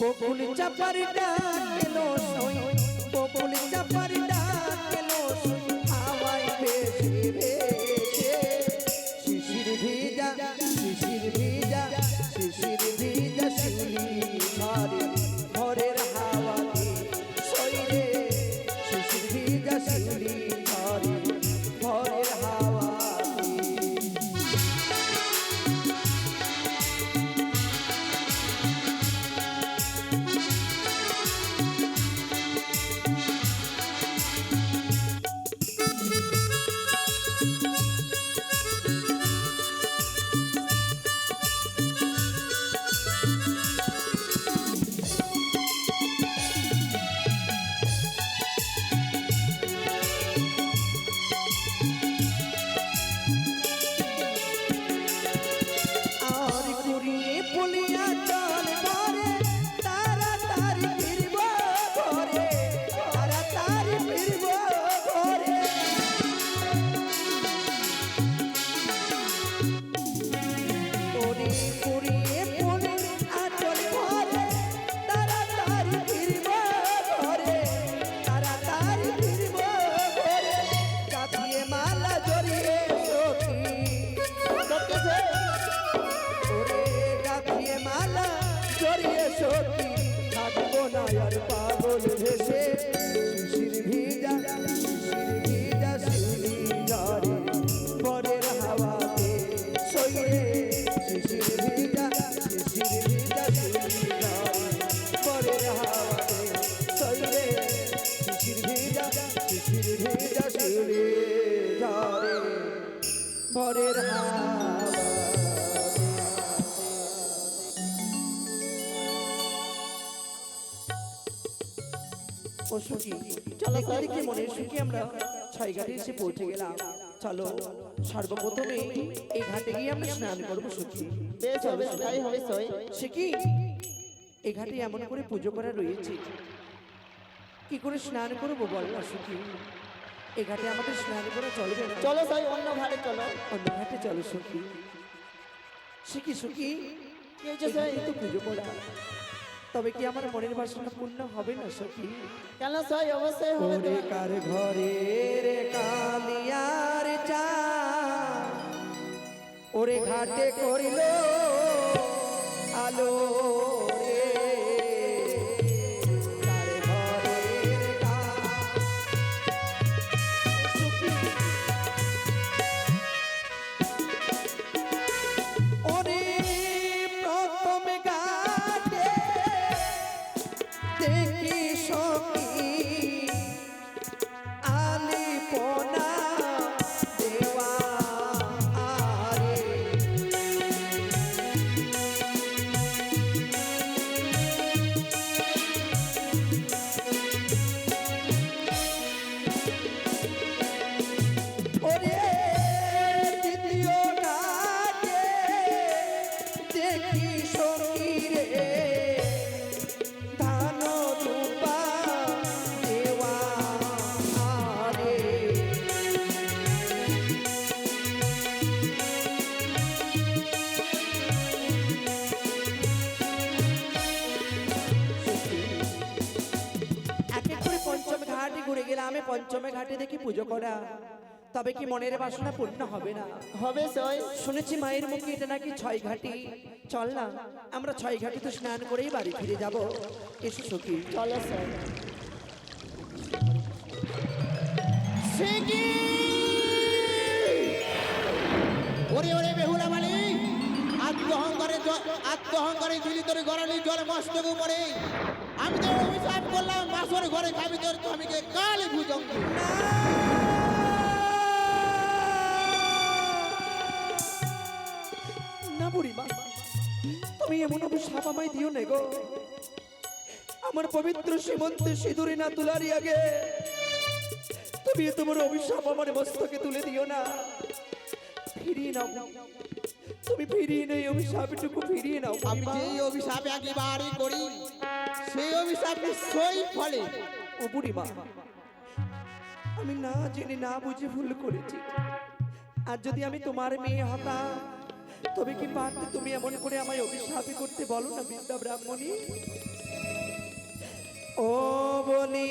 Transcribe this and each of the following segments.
বকুল চাপার ডাক বকুল চাপার ডাক পরের ও সুখী চলো দেখে মনে সুখী আমরা ছয় ঘাটে এসে পৌঁছে গেলাম। চলো সর্বপ্রথমে এই ঘাটে গিয়ে আমরা স্নান করব সুখী বেশ হবে তাই হবে সে কি? এই ঘাটে এমন করে পুজো করা রয়েছে? কি করে স্নান করব বল না সুখী এই ঘাটে আমাদের স্নান করা চলবে না চলো সই অন্য ঘাটে চলো। অন্য ঘাটে চলো সুখী। সে কি সুখী কি হয়েছে সই তো পুজো করা। তবে কি আমার মনের বাসনা পূর্ণ হবে না সখী? কেন সই অবশ্যই হবে ওরে তোমার। কার ঘরে রে কালিয়ার চা। ওরে ঘাটে করিল আলো। পুজো করা তবে কি মনের বাসনা পূর্ণ হবে না? হবে শুনেছি মায়ের মুখে এটা নাকি ছয় ঘাটি। চল না আমরা ছয় ঘাটি তো স্নান করেই বাড়ি ফিরে যাব। এসো সখী। চলো সই ওরে ওরে বেহুলা মালি আত্ম অহংকারে আত্ম অহংকারে ঝুলি তোর গড়ালি জল মস্তক উপরে। আমি তো করলাম বাসর ঘরে খাবি তোর স্বামীকে, কালে ভুজঙ্গ না বুড়িমা তুমি এমন অভিশাপ আমায় দিও না গো। আমার পবিত্র সীমন্তে সিঁদুরে না তুলারি আগে। তুমি তোমার অভিশাপ আমার মস্তকে তুলে দিও না। ফিরিয়ে নাও। তুমি ফিরিয়ে নেই অভিশাপটুকু ফিরিয়ে নাও আমি। যেই অভিশাপ একেবারে করি সেই অভিশাপ নিশ্চয়ই ফলে। ও বুড়িমা আমি না জেনে না বুঝে ভুল করেছি। আর যদি আমি তোমার মেয়ে হতাম তবে কি পারতে তুমি এমন করে আমায় অভিশাপই করতে বলো না বিদ্যা ব্রাহ্মণী? ও বলি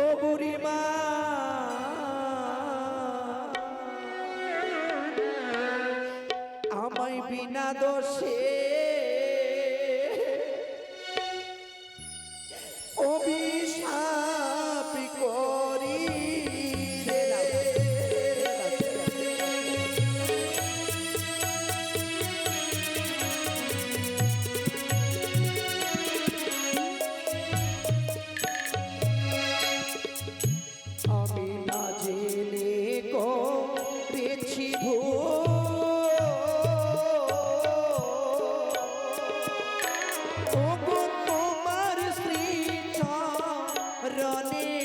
ও বুড়িমা বিনা দোষে। চরণে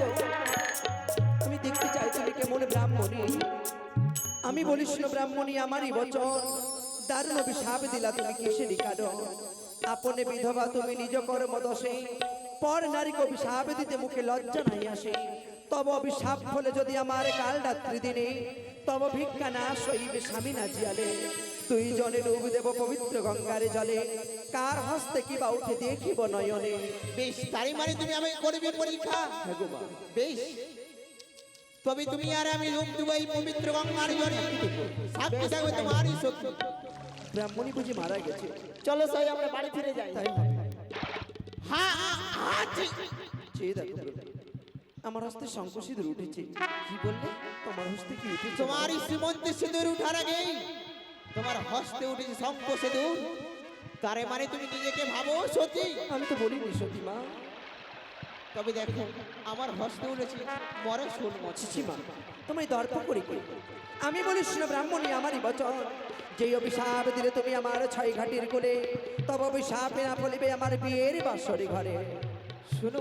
দেখতে আমি দেখতে চাই তুমি কেমন ব্রাহ্মণী? আমি বলিস ব্রাহ্মণী, আমারই বচন। দারুণ অভিশাপ দিলা তুমি কিসেরই কারণ আপনে বিধবা তুমি নিজ কর্ম দোষে। পর নারীকে অভিশাপ দিতে মুখে লজ্জা নাই আসে। তব অভিশাপ ফলে যদি আমার কাল রাত্রি দিনে, তব ভিক্ষা না সইবে স্বামী না জিয়ালে। তুই জনে ডুব দেব পবিত্র গঙ্গারে জলে। কার হস্তে কি বা উঠে দেখিব নয়নে? বেশ তারই মানে তুমি আমি করবে পরীক্ষা? বেশ। তবে তুমি আর আমি রূপ দেবো এই পবিত্র গঙ্গার জলে। সাক্ষী থাকবে তোমারই শক্তি। ব্রাহ্মণী বুঝি মারা গেছে। চলো সই আমরা বাড়ি ফিরে যাই। হ্যাঁ হ্যাঁ। চেয়ে দেখো আমার হস্তে শঙ্কসিঁদুর উঠেছে। কি বললে? তোমার হস্তে কি উঠেছে? তোমারই শ্রীমন্ত সিঁদুর উঠার আগেই তোমার হস্তে উঠেছে শঙ্খ সিঁদুর তারে মানে তুমি নিজেকে ভাবো সতী আমি তো বলিনি সতী মা। তবে দেখো আমার হস্তে উঠেছে মরে শোল মছি মা তোমায় দর্প করি আমি বলি না ব্রাহ্মণী আমারই বচন। যেই অভিশাপ দিলে তুমি আমার ছয় ঘাটির কোলে তব অভিশাপে না ফলিবে আমার বিয়ের বাসরে ঘরে। শুনো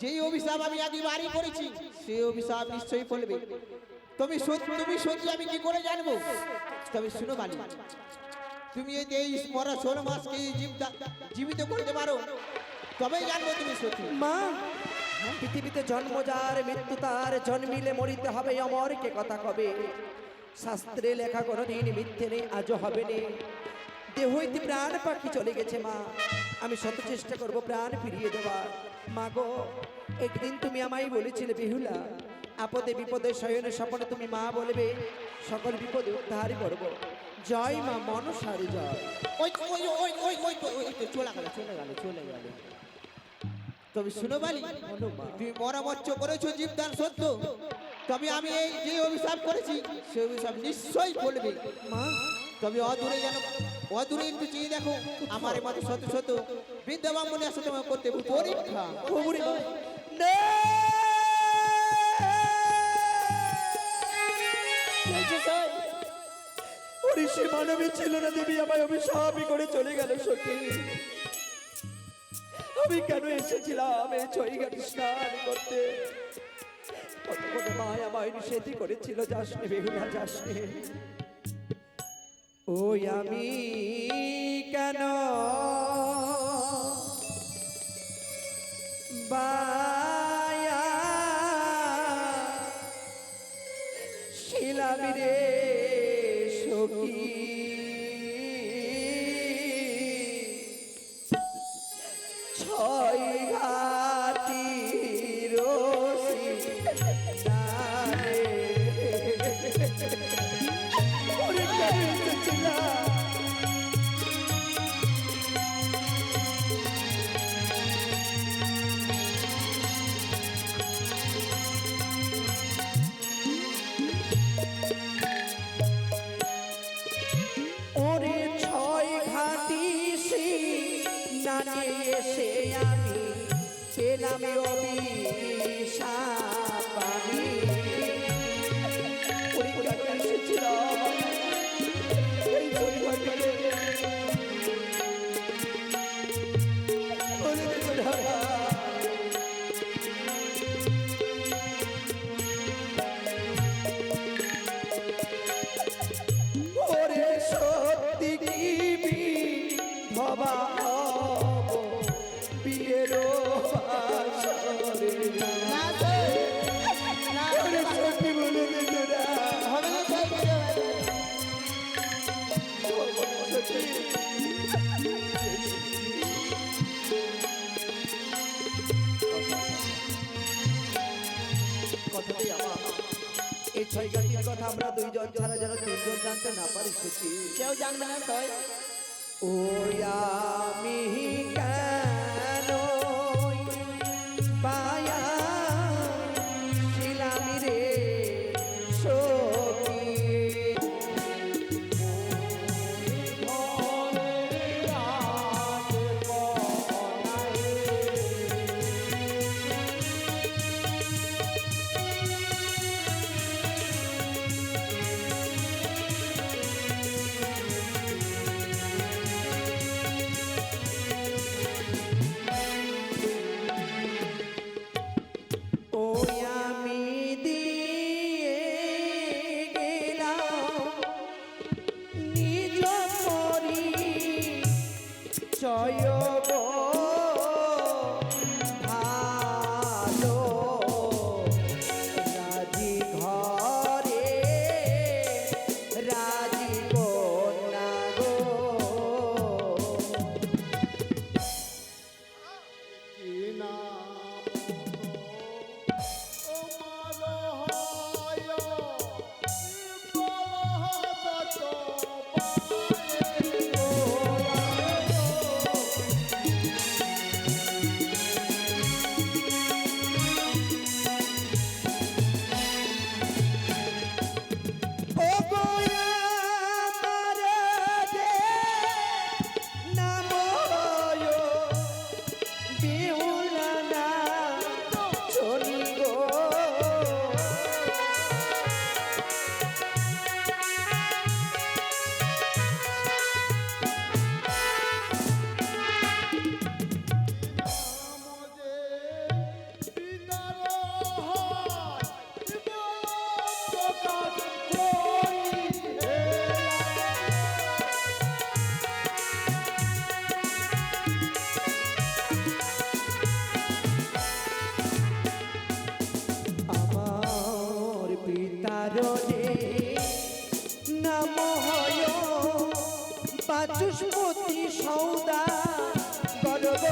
যেই অভিশাপ আমি আগে বাড়ি করেছি সেই অভিশাপ নিশ্চয়ই ফলবে। তুমি সত্যি তুমি সত্যি আমি কি করে জানব? তবে শুনো বালি তুমি এই এই মরা ষোলো মাসকে জীবিত- করতে পারো, তবেই জানব তুমি সত্যি মা, পৃথিবীতে জন্ম যার, মৃত্যু তার, জন্মিলে মরিতে হবে অমর, কে কথা কবে? শাস্ত্রে লেখা কোনোদিন মিথ্যে নেই, আজও হবে নেই দেহ হইতে প্রাণ পাখি চলে গেছে মা, আমি শত চেষ্টা করব প্রাণ ফিরিয়ে দেওয়ার মা গো, একদিন তুমি আমায় বলেছিলে, বেহুলা, আপদে বিপদে শয়নে স্বপনে তুমি মা বলবে, সকল বিপদে উদ্ধার করব। জয় মা মনসারে জয়। ওই ওই ওই ওই ওই চলে গেল চলে গেল চলে গেল। তবে শুনো বালি তুমি পরামর্শ করেছ জীবদান সত্য। তবে আমি এই যে অভিশাপ করেছি সেই অভিশাপ নিশ্চয়ই ফলবে। মা তবে অদূরে যেন অদূরে একটু চেয়ে দেখো আমার মতো শত শত বিদ্যাবান মনে আসে তোমার করতে পরীক্ষা। না! সে মানবী ছিল না, দেবী আমায় অভিশাপই করে চলে গেল সত্যি। আমি কেন এসেছিলাম এই ছয়ঘাটি স্নান করতে? কত কত মায় আমায় নিষেধই করেছিল, যাসনি বেহুলা, যাসনি। ওই আমি স্নানে এসে আমি পেলাম অভিশাপ কেউ জানবে না স্যার ওই আমি বাচস্পতি সৌদা গর্ব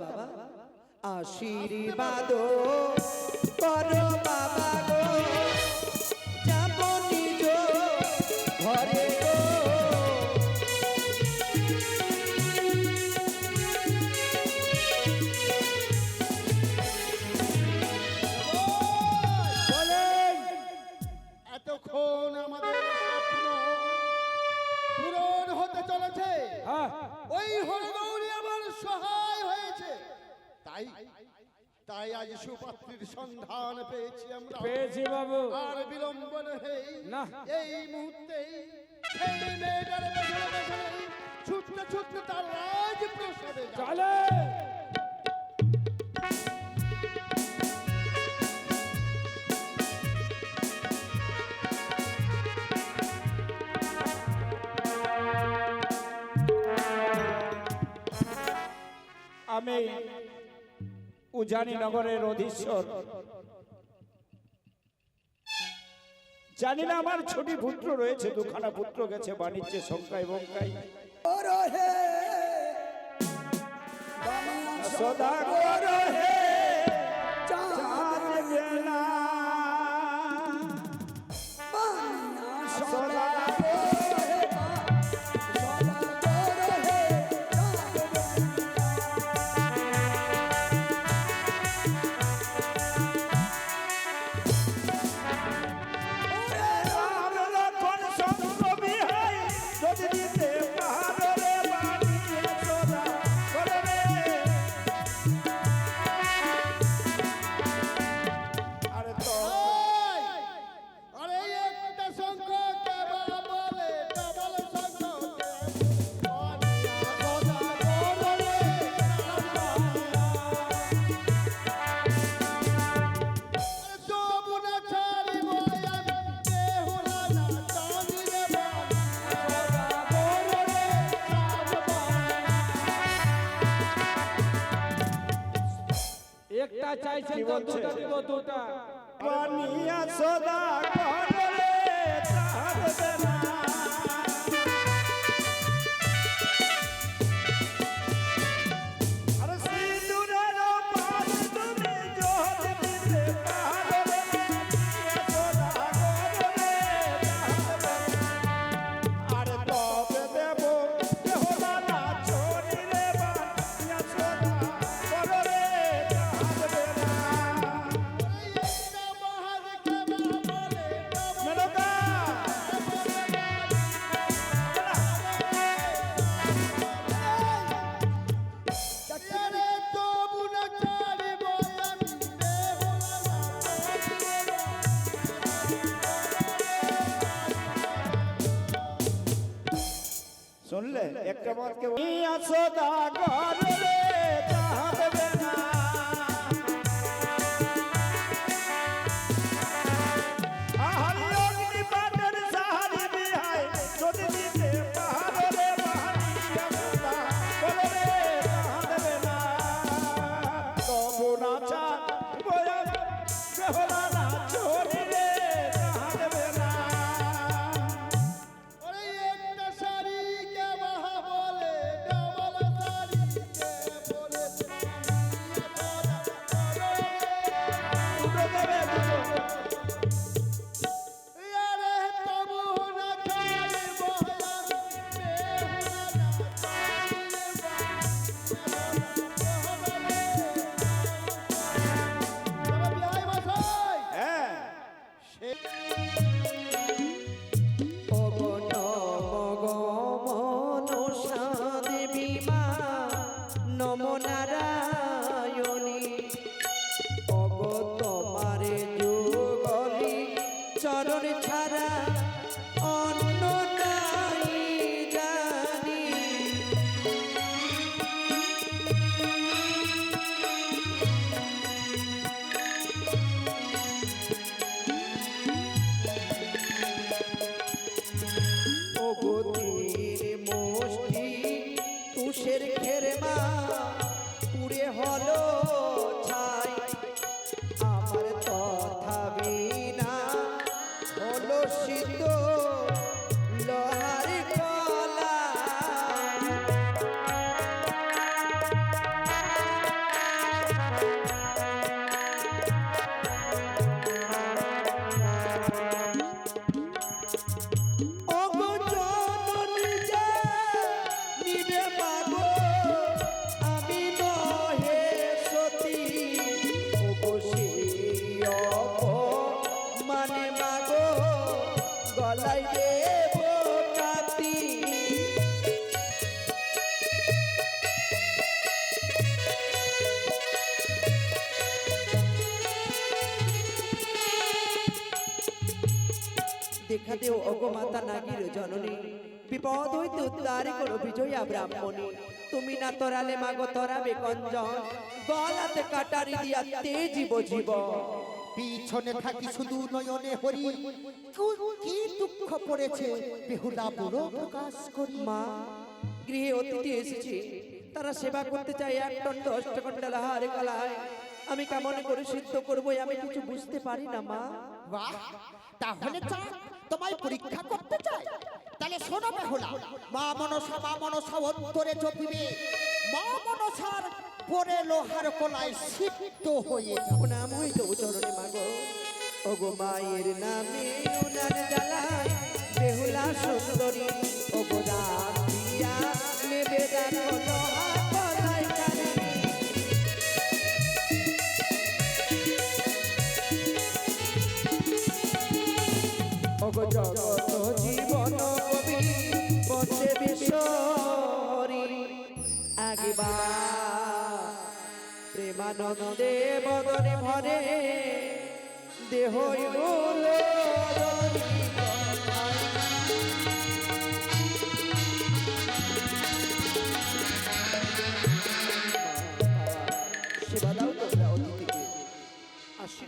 বাবা আশীর্বাদ করো। ওই হরগৌরী আমার সহায় হয়েছে। তাই তাই আজ সুপাত্রীর সন্ধান পেয়েছি আমরা। পেয়েছি বাবু। আর বিলম্ব নেই না। এই মুহূর্তেই সেই মেয়েটার পেছনে পেছনে ছুটতে ছুটতে তার রাজ প্রসাদে চলে। আমি উজানি নগরের অধীশ্বর। জানি না আমার ছোটি পুত্র রয়েছে দুখানা পুত্র গেছে বাণিজ্যে সংখ্যায় বঙ্কায়। সদাগর একটা চাইছেন একটা মতকে সদা ঘরে। দেখা মাতা নাগির জননী। বিপদ হইতে উদ্ধার করো বিজয়া ব্রাহ্মণী। তুমি না তরালে মাগো তরাবে কঞ্জন। গলাতে কাটারি দিয়া তে জীব। জীব পিছনে থাকি শুধু নয়নে হরি। কি দুঃখ পড়েছে বেহুলা বড় প্রকাশ করি। মা গৃহে অতিথি এসেছে। তারা সেবা করতে চায় এক টন দশ কন্ডাল হারে কলায় আমি কেমন করে সিদ্ধ করব আমি কিছু বুঝতে পারি না মা। বাহ তাহলে তোমায় পরীক্ষা করতে চাই। তাহলে শোনো বেহুলা মা মনসা মা মনসা অন্তরে চপিবে মা মনসার পরে লোহার কলায় সিদ্ধ হয়ে নাম হইত চরণে মাগো। ওগো মায়ের নামে উনার জ্বালায় বেহুলা সুন্দরী, ওগো জগত জীবন কবি বন্দে বিশ্বরী আগিবা প্রেমানন্দে বদনে ভরে দেহ